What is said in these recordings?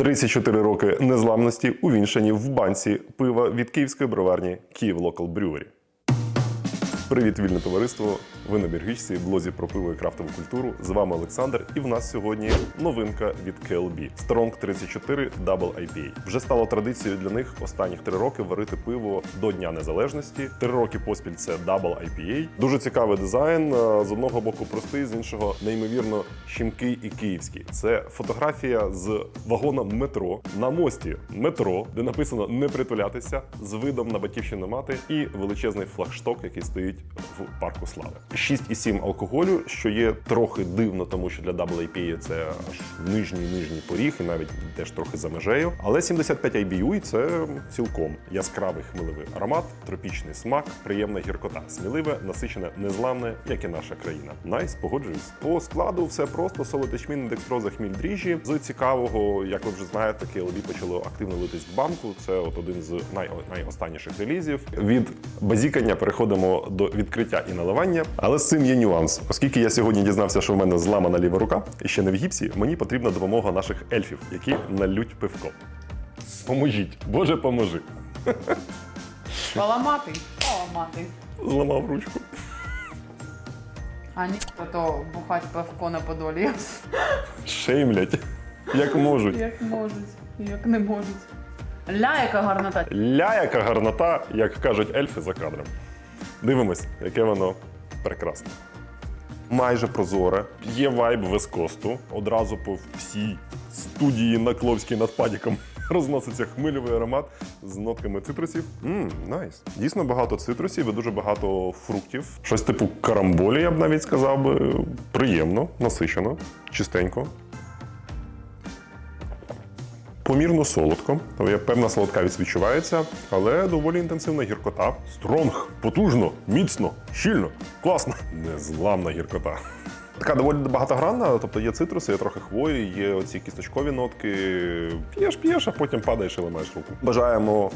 34 роки незламності увінчані в банці пива від київської броварні Київ Локал Брюері. Привіт, вільне товариство! Ви на Біргичці, блозі про пиво і крафтову культуру. З вами Олександр, і в нас сьогодні новинка від KLB Strong 34 Double IPA. Вже стало традицією для них останніх три роки варити пиво до Дня Незалежності. Три роки поспіль це Double IPA. Дуже цікавий дизайн. е, З одного боку простий, з іншого неймовірно щемкий і київський. Це фотографія з вагона метро на мості метро, де написано не притулятися з видом на батьківщину мати і величезний флагшток, який стоїть в парку слави. 6,7 алкоголю, що є трохи дивно, тому що для Double IPA це аж нижній нижній поріг, і навіть теж трохи за межею. Але 75 IBU і це цілком яскравий хмеливий аромат, тропічний смак, приємна гіркота, сміливе, насичене, незламне, як і наша країна. Найс, погоджуюсь. По складу все просто солод ячмін, декстроза, хміль дріжджі. З цікавого, як ви вже знаєте, KLB почало активно литись в банку. Це от один з най- найостанніших релізів. Від базікання переходимо до відкриття і наливання. Але з цим є нюанс. Оскільки я сьогодні дізнався, що в мене зламана ліва рука і ще не в гіпсі, мені потрібна допомога наших ельфів, які налють пивко. Поможіть, Боже, поможи. Поламати. Поламати. Зламав ручку. А ні, то, бухать пивко на подолі. Шеймлять, як можуть. Як можуть, як не можуть. Ля, яка гарнота. Ля, яка гарнота, як кажуть ельфи за кадром. Дивимось, яке воно прекрасне. Майже прозоре. Є вайб вескосту. Одразу по всій студії на Кловській над падіком розноситься хмильовий аромат з нотками цитрусів. Ммм, найс. Дійсно багато цитрусів і дуже багато фруктів. Щось типу карамболі, я б навіть сказав би. Приємно, насичено, чистенько. Помірно солодко, певна солодкавість відчувається, але доволі інтенсивна гіркота. Стронг, потужно, міцно, щільно, класно. Незламна гіркота. Така доволі багатогранна, тобто є цитруси, є трохи хвої, є оці кісточкові нотки. П'єш, п'єш, а потім падаєш і ламаєш руку. Бажаємо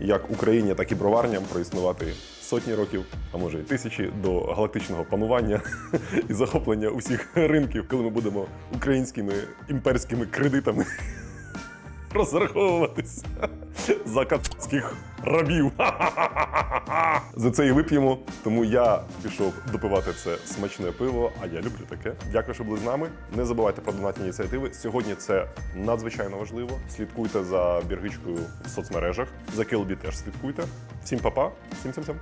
як Україні, так і броварням проіснувати сотні років, а може й тисячі до галактичного панування і захоплення усіх ринків, коли ми будемо українськими імперськими кредитами розраховуватись за кацьких рабів. За це і вип'ємо. Тому я пішов допивати це смачне пиво, а я люблю таке. Дякую, що були з нами. Не забувайте про донатні ініціативи. Сьогодні це надзвичайно важливо. Слідкуйте за біргичкою в соцмережах. За KLB теж слідкуйте. Всім па-па, всім всім всім.